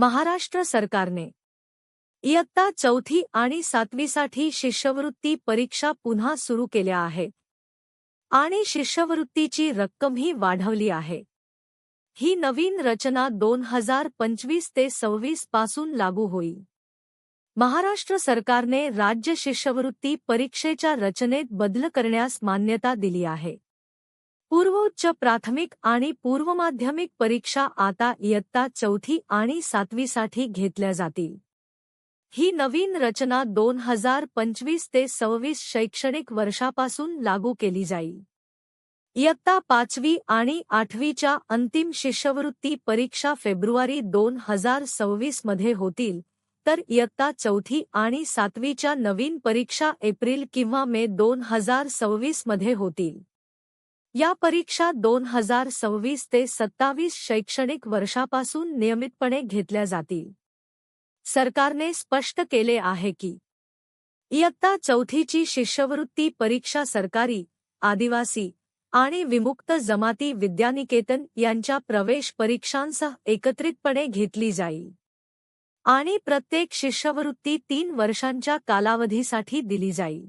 महाराष्ट्र सरकारने. इयत्ता चौथी आणि सातवीसाठी शिष्यवृत्ती परीक्षा पुन्हा सुरू केल्या आहेत. आणि शिष्यवृत्तीची रक्कमही वाढवली आहे. ही नवीन रचना दोन हजार पंचवीस ते सव्वीसपासून लागू होईल. महाराष्ट्र सरकारने राज्य शिष्यवृत्ती परीक्षेच्या रचनेत बदल करण्यास मान्यता दिली आहे. पूर्वोच्च प्राथमिक आणि पूर्वमाध्यमिक परीक्षा आता इयत्ता चौथी आणि सातवीसाठी घेतल्या जातील. ही नवीन रचना दोन हजार पंचवीस ते सव्वीस शैक्षणिक वर्षापासून लागू केली जाईल. इयत्ता पाचवी आणि आठवीच्या अंतिम शिष्यवृत्ती परीक्षा फेब्रुवारी दोन हजार सव्वीसमध्ये होतील तर इयत्ता चौथी आणि सातवीच्या नवीन परीक्षा एप्रिल किंवा मे दोन हजार सव्वीसमध्ये होतील. या परीक्षा दोन हजार सव्वीस ते सत्तावीस शैक्षणिक वर्षापासून नियमितपणे घेतल्या जातील. सरकारने स्पष्ट केले आहे की इयत्ता चौथीची शिष्यवृत्ती परीक्षा सरकारी आदिवासी आणि विमुक्त जमाती विद्यानिकेतन यांच्या प्रवेश परीक्षांसह एकत्रितपणे घेतली जाईल. आणि प्रत्येक शिष्यवृत्ती तीन वर्षांच्या कालावधीसाठी दिली जाईल.